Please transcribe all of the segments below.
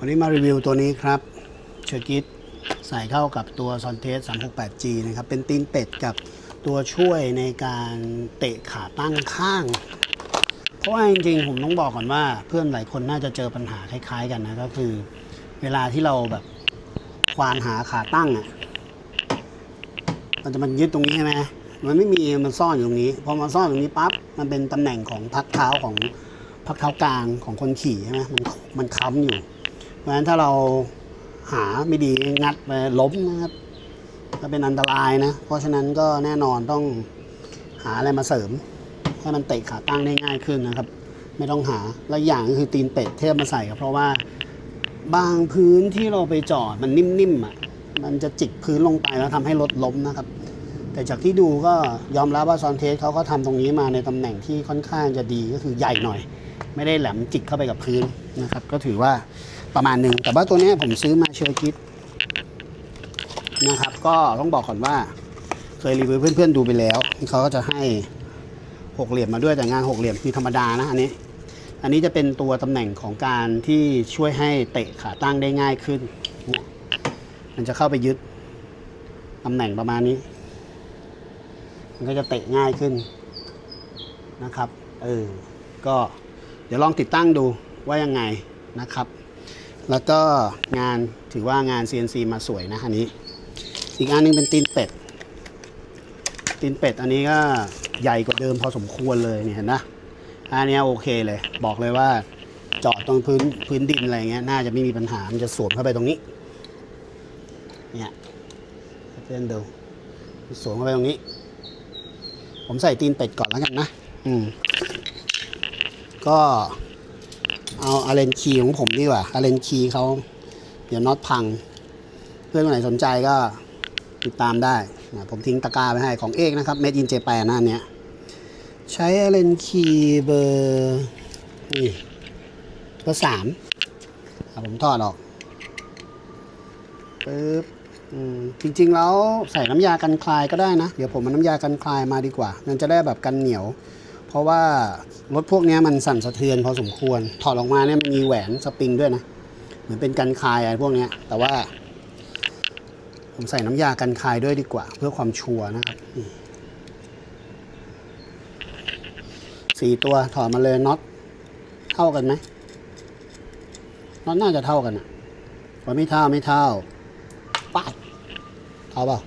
วันนี้มารีวิวตัวนี้ครับเชอร์กิตใส่เข้ากับตัว s o n t e s 368G นะครับ เป็นตีนเป็ดกับตัวช่วยในการเตะขาตั้งข้าง เพราะว่าจริงๆ ผมต้องบอกก่อนว่าเพื่อนหลายคนน่าจะเจอปัญหาคล้ายๆกันนะ ก็คือเวลาที่เราแบบควานหาขาตั้งอะมันจะมันยึดตรงนี้ใช่ไหมมันไม่มีมันซ่อนอยู่ตรงนี้ พอมันซ่อนตรงนี้ปั๊บมันเป็นตำแหน่งของพักเท้าของพักเท้ากลางของคนขี่ใช่ไหมมันมันค้ำอยู่ ราะฉะนั้นถ้าเราหาไม่ดีงัดไปล้มนะครับก็เป็นอันตรายนะ เพราะฉะนั้นก็แน่นอนต้องหาอะไรมาเสริม ให้มันเตะขาตั้งได้ง่ายขึ้นนะครับ ไม่ต้องหาแล้วอย่างก็คือตีนเป็ดเทพมาใส่ครับเพราะว่าบางพื้นที่เราไปจอดมันนิ่มๆอะมันจะจิกพื้นลงไปแล้วทำให้รถล้มนะครับ แต่จากที่ดูก็ยอมรับว่าซอนเทสเขาก็ทำตรงนี้มาในตำแหน่งที่ค่อนข้างจะดีก็คือใหญ่หน่อย ไม่ได้แหลมจิกเข้าไปกับพื้นนะครับ ก็ถือว่า ประมาณหนึ่งแต่ว่าตัวนี้ผมซื้อมาเชอร์กิตนะครับ ก็ต้องบอกก่อนว่า เคยรีวิวเพื่อนๆดูไปแล้วเขาก็จะให้หกเหลี่ยมมาด้วยแต่งานหกเหลี่ยมคือธรรมดานะอันนี้ อันนี้จะเป็นตัวตำแหน่งของการที่ช่วยให้เตะขาตั้งได้ง่ายขึ้นเนี่ยมันจะเข้าไปยึดตำแหน่งประมาณนี้ มันก็จะเตะง่ายขึ้นนะครับ เออ ก็เดี๋ยวลองติดตั้งดูว่ายังไงนะครับ แล้วก็งานถือว่างาน CNC มาสวยนะอันนี้ อีกอันหนึงเป็นตีนเป็ด ตีนเป็ดอันนี้ก็ใหญ่กว่าเดิมพอสมควรเลยเนี่ยเห็นนะอันนี้โอเคเลย บอกเลยว่าเจาะตรงพื้นพื้นดินอะไรเงี้ยน่าจะไม่มีปัญหา มันจะสวมเข้าไปตรงนี้ เนี่ยเพื่อนดูสวมเข้าไปตรงนี้ ผมใส่ตีนเป็ดก่อนแล้วกันนะ อืม ก็ เอาอาเลนคีของผมดีกว่าอาเลนคีเขาเดี๋ยวน็อตพัง เพื่อนคนไหนสนใจก็ติดตามได้นะผมทิ้งตะกร้าไปให้ของเอกนะครับเมดอินเจแปนนะอันเนี้ย ใช้อาเลนคีเบอร์นี่เบอร์สามผมถอดออกปึ๊บจริงๆแล้วใส่น้ำยากันคลายก็ได้นะ เดี๋ยวผมเอาน้ำยากันคลายมาดีกว่า มันจะได้แบบกันเหนียว ราะว่ารถพวกนี้มันสั่นสะเทือนพอสมควร ถอดออกมาเนี่ยมันมีแหวนสปริงด้วยนะ เหมือนเป็นกันคายอะไรพวกนี้แต่ว่า ผมใส่น้ำยากันคายด้วยดีกว่า เพื่อความชัวร์นะครับสี่ตัวถอดมาเลยน็อตเท่ากันไหมน็อตน่าจะเท่ากันอะว่าไม่เท่าไม่เท่าปัดเท่าเปล่า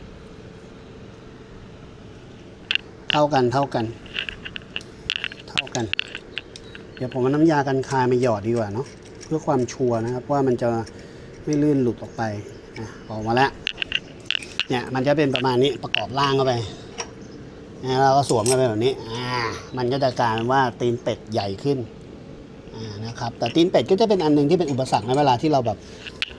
เท่ากันเท่ากัน เดี๋ยวผมเอาน้ำยากันคายมาหยอดดีกว่าเนาะเพื่อความชัวร์นะครับว่ามันจะไม่ลื่นหลุดออกไปอะออกมาแล้วเนี่ยมันจะเป็นประมาณนี้ประกอบร่างเข้าไปนะแล้วก็สวมเข้าไปแบบนี้อ่ามันก็จะกลายว่าตีนเป็ดใหญ่ขึ้นอ่านะครับแต่ตีนเป็ดก็จะเป็นอันหนึงที่เป็นอุปสรรคในเวลาที่เราแบบ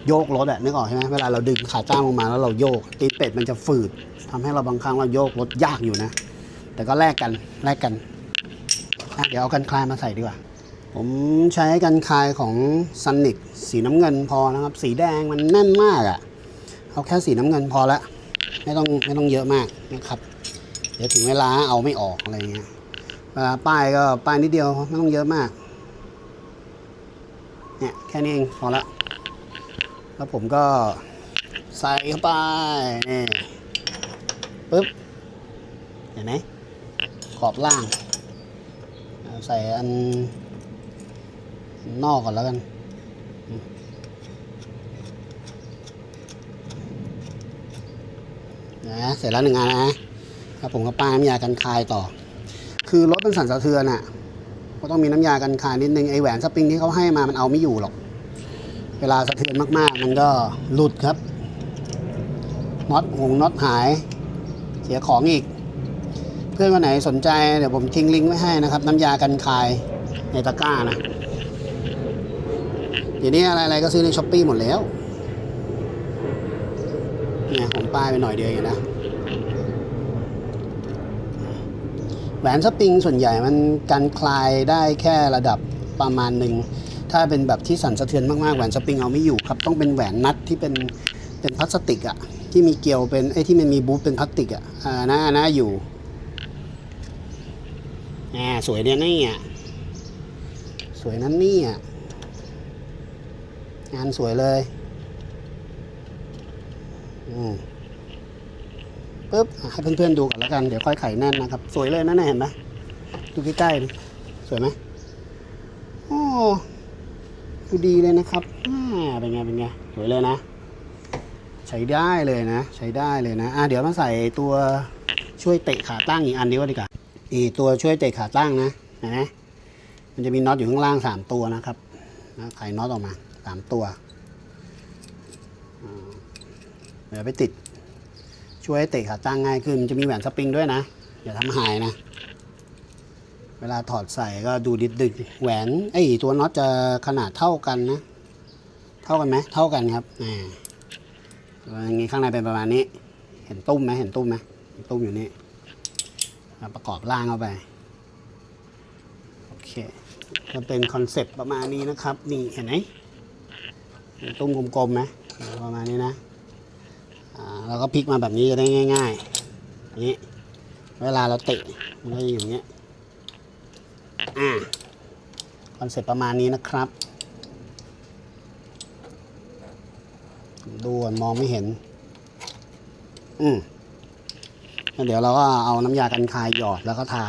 โยกรถอะนึกออกใช่ไหมเวลาเราดึงขาจ้างลงมาแล้วเราโยก ตีนเป็ดมันจะฝืดทำให้เราบางครั้งเราโยกรถยากอยู่นะ แต่ก็แลกกันแลกกันเดี๋ยวเอากันคลายมาใส่ดีกว่า ผมใช้กันคายของซันนิกสีน้ำเงินพอนะครับ สีแดงมันแน่นมากอะเอาแค่สีน้ำเงินพอละไม่ต้องไม่ต้องเยอะมากนะครับ เดี๋ยวถึงเวลาเอาไม่ออกอะไรเงี้ยเวลาป้ายก็ป้ายนิดเดียวไม่ต้องเยอะมากเนี่ยแค่นี้เองพอละแล้วผมก็ใส่เข้าไปนี่ปึ๊บเห็นไหมขอบล่าง ใส่อัน นอกก่อนแล้วกัน นะเสร็จแล้วหนึ่งอันนะแล้วผมก็ป้าน้ำยากันคายต่อ คือรถเป็นสันสะเทือนอะก็ต้องมีน้ำยากันคายนิดนึงไอแหวนสปริงที่เขาให้มามันเอาไม่อยู่หรอก เวลาสะเทือนมากๆ มันก็หลุดครับน็อตหงน็อตหาย เสียของอีก เพื่อนคนไหนสนใจเดี๋ยวผมทิ้งลิงก์ไว้ให้นะครับ น้ำยากันคายในตะกร้านะ เดี๋ยวนี้อะไรๆก็ซื้อในช้อปปีหมดแล้วเนี่ยผมป้ายไปหน่อยเดียวเองนะแหวนสปริงส่วนใหญ่มันกันคลายได้แค่ระดับประมาณหนึ่ง ถ้าเป็นแบบที่สั่นสะเทือนมากๆแหวนสปริงเอาไม่อยู่ครับ ต้องเป็นแหวนนัดที่เป็นเป็นพลาสติกอะที่มีเกลียวเป็นไอ้ที่มันมีบูทเป็นพลาสติกอะอ่าน่าน่าอยู่อ่าสวยเนี่ยนี่อะสวยนั้นนี่อะ งานสวยเลยอืมปุ๊บให้เพื่อนๆดูก่อนแล้วกัน เดี๋ยวค่อยไขแน่นนะครับ สวยเลยนะเนี่ยเห็นไหมดูใกล้ๆดิสวยไหมโอ้ดูดีเลยนะครับอ่าเป็นไงเป็นไงสวยเลยนะ ใช้ได้เลยนะ ใช้ได้เลยนะอะเดี๋ยวมาใส่ตัวช่วยเตะขาตั้งอีกอันดีกว่าดีกว่าอีตัวช่วยเตะขาตั้งนะนไหมมันจะมีน็อตอยู่ข้างล่างสามตัวนะครับนะไขน็อตออกมา สามตัวเดี๋ยวไปติด ช่วยให้เตะขาตั้งง่ายขึ้นมันจะมีแหวนสปริงด้วยนะอย่าทำหายนะ เวลาถอดใส่ก็ดูดิดดึกแหวนไอ้ตัวน็อตจะขนาดเท่ากันนะ เท่ากันไหมเท่ากันครับอ่าอย่างนี้ข้างในเป็นประมาณนี้ เห็นตุ้มไหมเห็นตุ้มไหมตุ้มอยู่นี่ประกอบร่างเข้าไปโอเคจะเป็นคอนเซปต์ประมาณนี้นะครับ นี่เห็นไหม ตุ้มกลมๆไหมประมาณนี้นะอ่าแล้วก็พลิกมาแบบนี้จะได้ง่ายๆนี้เวลาเราเตะมันก็อยู่อย่างนี้อ่าคอนเซปต์ประมาณนี้นะครับ ดูก่อนมองไม่เห็น อืมเดี๋ยวเราก็เอาน้ำยากันคายหยอดแล้วก็ทา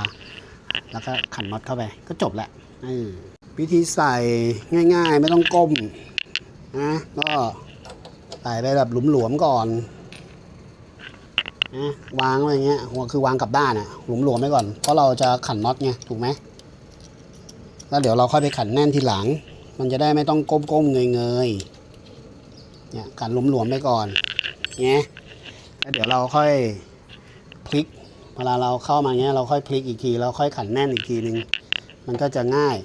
แล้วก็ขันน็อตเข้าไป ก็จบแหละวิธีใส่ง่าย ๆ ไม่ต้องก้ม นะก็ใส่ไปแบบหลวมๆก่อนนะวางไว้อย่างเงี้ยหัวคือวางกลับด้านอะหลวมๆไว้ก่อน เพราะเราจะขันน็อตไงถูกไหมแล้วเดี๋ยวเราค่อยไปขันแน่นทีหลัง มันจะได้ไม่ต้องก้มๆเงยๆเนี่ยการหลวมๆไปก่อนเงี้ยแล้วเดี๋ยวเราค่อยพลิกเวลาเราเข้ามาเงี้ยเราค่อยพลิกอีกทีเราค่อยขันแน่นอีกทีหนึ่งมันก็จะง่าย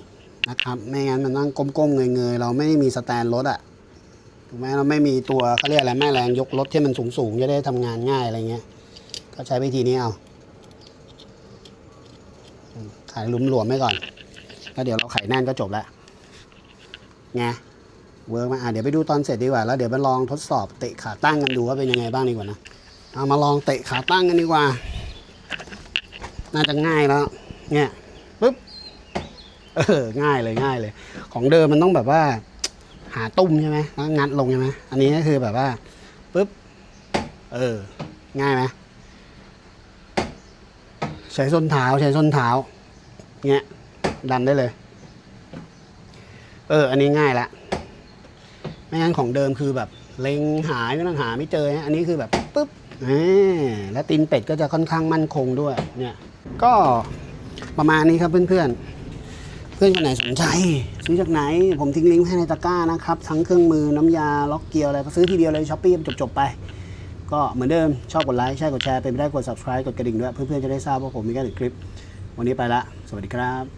นะครับ ไม่งั้นมันนั่งก้มๆเงยๆเราไม่มีสแตนรถอะ ถูกไหมเราไม่มีตัวเขาเรียกอะไรแม่แรงยกรถที่มันสูงๆจะได้ทำงานง่ายอะไรเงี้ย ก็ใช้วิธีนี้เอาอืมขายหลวมๆไปก่อน แล้วเดี๋ยวเราไขแน่นก็จบแล้วไงเวิร์กไหมาอะเดี๋ยวไปดูตอนเสร็จดีกว่า แล้วเดี๋ยวไปลองทดสอบเตะขาตั้งกันดูว่าเป็นยังไงบ้างดีกว่านะเอามาลองเตะขาตั้งกันดีกว่า น่าจะง่ายแล้ว เนี่ยปึ๊บเออง่ายเลยง่ายเลย ของเดิมมันต้องแบบว่า หาตุ้มใช่ไหมแล้วงัดลงใช่ไหมอันนี้ก็คือแบบว่าปึ๊บเออง่ายไหมใช้ส้นเท้าใช้ส้นเท้าเนี่ยดันได้เลย เออ อันนี้ง่ายละไม่งั้นของเดิมคือแบบเล็งหายก็ต้องหาไม่เจอนะอันนี้คือแบบปุ๊บอแล้วตีนเป็ดก็จะค่อนข้างมั่นคงด้วยเนี่ย ก็ประมาณนี้ครับเพื่อนๆ เพื่อนคนไหนสนใจ ซื้อจากไหน ผมทิ้งลิงก์ให้ในตะกร้านะครับ ทั้งเครื่องมือน้ำยา ล็อกเกียร์อะไรก็ซื้อทีเดียวเลยช้อปปี้จบๆไป ก็เหมือนเดิม ชอบกดไลค์ใช่กดแชร์เป็นไปได้กด subscribe กดกระดิ่งด้วย เพื่อนๆจะได้ทราบว่าผมมีการถึงคลิป วันนี้ไปละ สวัสดีครับ